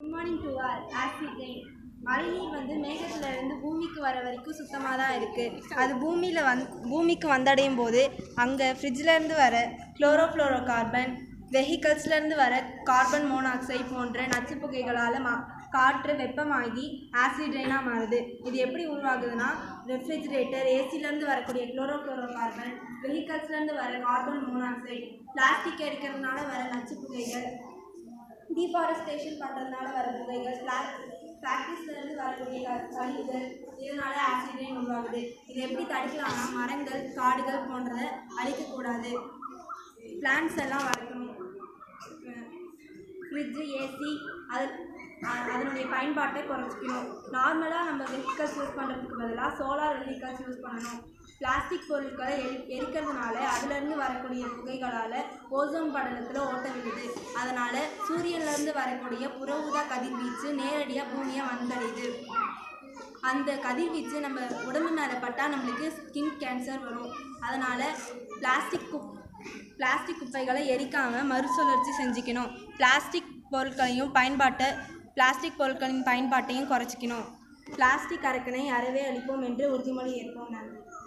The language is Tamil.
Good morning to all acid மழைநீர் வந்து மேகத்துல இருந்து பூமிக்கு வர வரைக்கும் சுத்தமாக தான் இருக்குது அது பூமியில் வந் பூமிக்கு வந்தடையும் போது அங்கே ஃப்ரிட்ஜிலேருந்து வர குளோரோஃப்ளோரோ கார்பன் வெஹிக்கல்ஸ்லேருந்து வர கார்பன் மோனாக்சைடு போன்ற நச்சு புகைகளால் மா காற்று வெப்பமாகி ஆசிட் ரெயினாக மாறுது. இது எப்படி உருவாகுதுன்னா ரெஃப்ரிஜிரேட்டர் ஏசிலேருந்து வரக்கூடிய குளோரோஃப்ளோரோ கார்பன் வெஹிக்கல்ஸ்லேருந்து வர கார்பன் மோனாக்சைடு பிளாஸ்டிக் எரிக்கிறதுனால வர நச்சு புகைகள் டீஃபாரஸ்டேஷன் பண்ணுறதுனால வர புகைகள் பிளாக் ஃபேக்ட்ரிஸ்லேருந்து வரக்கூடிய கழிவுகள் இதனால ஆக்சிடென்ட் உருவாகுது. இதை எப்படி தடுக்கலாம்னா மரங்கள் காடுகள் போன்றதை அழிக்கக்கூடாது. பிளான்ஸ் எல்லாம் வளர்க்கணும். ஃப்ரிட்ஜு ஏசி அது அதனுடைய பயன்பாட்டை குறைச்சிக்கணும். நார்மலாக நம்ம வெஹிக்கல்ஸ் யூஸ் பண்ணுறதுக்கு பதிலாக சோலார் வெஹிக்கல்ஸ் யூஸ் பண்ணணும். பிளாஸ்டிக் பொருட்களை எரி எரிக்கிறதுனால அதுலேருந்து வரக்கூடிய புகைகளால் ஓசோன் படலத்தில் ஓட்ட விழுது அதனால் சூரியன்லேருந்து வரக்கூடிய புற ஊதா கதிர்வீச்சு நேரடியாக பூமியை வந்தடையுது. அந்த கதிர்வீச்சு நம்ம உடம்பு மேலே பட்டால் நம்மளுக்கு ஸ்கின் கேன்சர் வரும். அதனால் பிளாஸ்டிக் குப் பிளாஸ்டிக் குப்பைகளை எரிக்காமல் மறுசுழற்சி செஞ்சுக்கணும். பிளாஸ்டிக் பொருட்களையும் பயன்பாட்டை பிளாஸ்டிக் பொருட்களின் பயன்பாட்டையும் குறைச்சிக்கணும். பிளாஸ்டிக் அரக்கனை அறவே அளிப்போம் என்று உறுதிமொழி ஏற்போம். நன்றி.